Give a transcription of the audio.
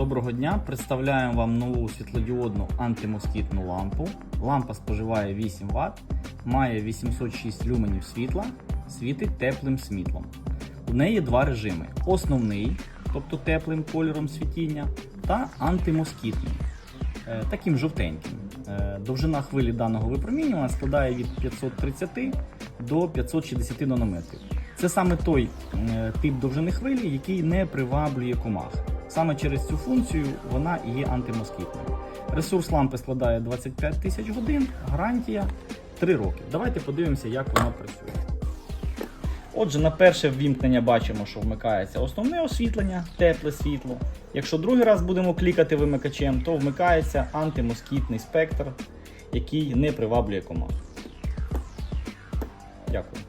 Доброго дня! Представляємо вам нову світлодіодну антимоскітну лампу. Лампа споживає 8 Вт, має 806 люменів світла, світить теплим світлом. У неї два режими: основний, тобто теплим кольором світіння, та антимоскітний, е, таким жовтеньким. Е, Довжина хвилі даного випромінювання складає від 530 до 560 нанометрів. Це саме той е, тип довжини хвилі, який не приваблює комах. Саме через цю функцію вона є антимоскітною. Ресурс лампи складає 25 тисяч годин, гарантія 3 роки. Давайте подивимося, як вона працює. Отже, на перше ввімкнення бачимо, що вмикається основне освітлення, тепле світло. Якщо другий раз будемо клікати вимикачем, то вмикається антимоскітний спектр, який не приваблює комах. Дякую.